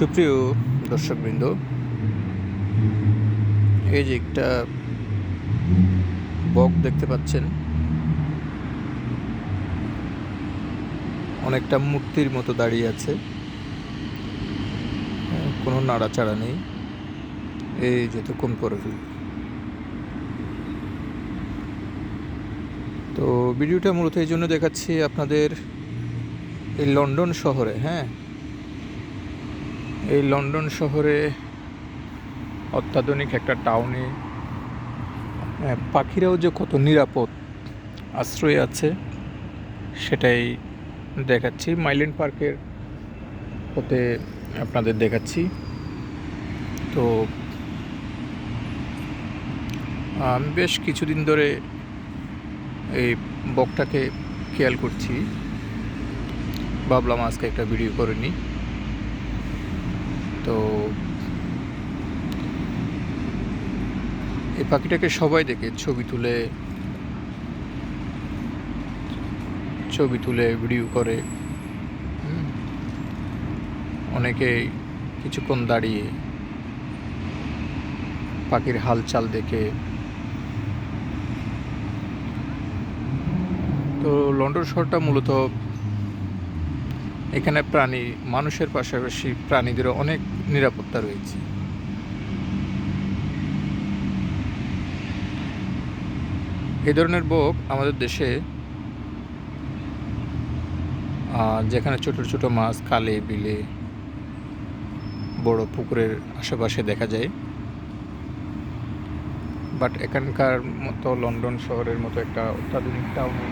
সুপ্রিয় দর্শকবৃন্দ, এই যে একটা বক দেখতে পাচ্ছেন। অনেকটা মূর্তির মতো দাঁড়িয়ে আছে। কোনো নাড়াচাড়া নেই। এই যতক্ষণ পরে তো ভিডিওটা মূলত এই জন্য দেখাচ্ছি আপনাদের এই লন্ডন শহরে হ্যাঁ? এই লন্ডন শহরে অত্যাধুনিক একটা টাউনে পাখিরাও যে কত নিরাপদ আশ্রয় আছে, সেটাই দেখাচ্ছি। মাইল্যান্ড পার্কের হতে আপনাদের দেখাচ্ছি। তো, আমি, বেশ কিছুদিন ধরে এই বকটাকে খেয়াল করছি। ভাবলাম আজকে একটা ভিডিও করে নিই। তো এই পাখিটাকে সবাই দেখে, ছবি তুলে ছবি তুলে, ভিডিও করে। অনেকে কিছুক্ষণ দাঁড়িয়ে পাখির হালচাল দেখে তো লন্ডন শহরটা মূলত এখানে প্রাণী, মানুষের পাশাপাশি প্রাণীদেরও অনেক নিরাপত্তা রয়েছে। এই ধরনের বোক আমাদের দেশে যেখানে ছোট ছোট মাছ, কালে, বিলে, বড় পুকুরের আশেপাশে দেখা যায়। বাট এখানকার মতো লন্ডন শহরের মতো একটা অত্যাধুনিক টাউনে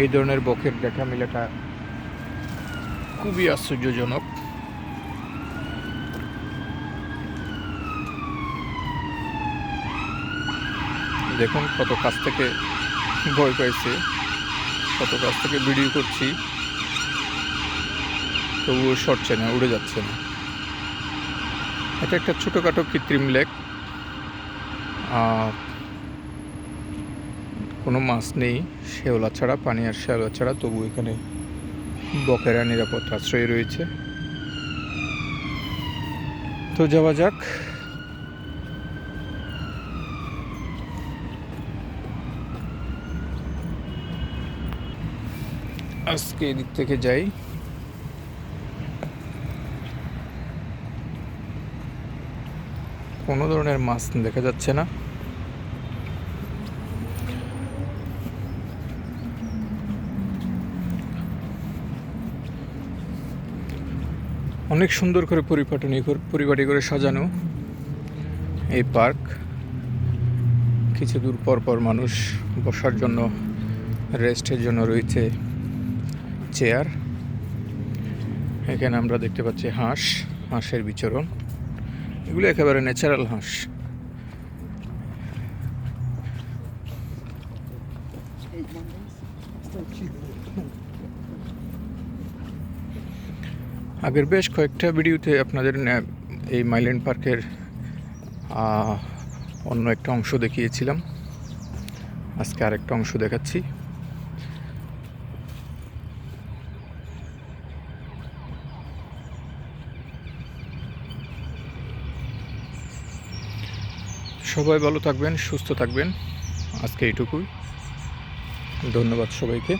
এই ধরনের বকের দেখা মিলাটা খুবই আশ্চর্যজনক। দেখুন কত কাছ থেকে ভয় পাইছে, কত কাছ থেকে ভিডিও করছি। তবুও সরছে না, উড়ে যাচ্ছে না। এটা একটা ছোটোখাটো কৃত্রিম লেক। কোনো মাছ নেই, শেওলা ছাড়া, পানি আর শেওলা ছাড়া তবু এখানে বকেরা নিরাপদ আশ্রয় রয়েছে। তো যাওয়া যাক। আজকে এদিক থেকে যাই। কোনো ধরনের মাছ দেখা যাচ্ছে না। অনেক সুন্দর করে পরিপাটনি পরিপাটি করে সাজানো এই পার্ক। কিছু দূর পর পর মানুষ বসার জন্য, রেস্টের জন্য রয়েছে চেয়ার। এখানে আমরা দেখতে পাচ্ছি হাঁস, হাঁসের বিচরণ। এগুলো একেবারে ন্যাচারাল হাঁস। Eight Mondays. আগের বেশ কয়েকটা ভিডিওতে আপনাদের এই মাইল্যান্ড পার্কের অন্য একটা অংশ দেখিয়েছিলাম। আজকে আরেকটা অংশ দেখাচ্ছি। সবাই ভালো থাকবেন, সুস্থ থাকবেন। আজকে এইটুকুই। ধন্যবাদ সবাইকে।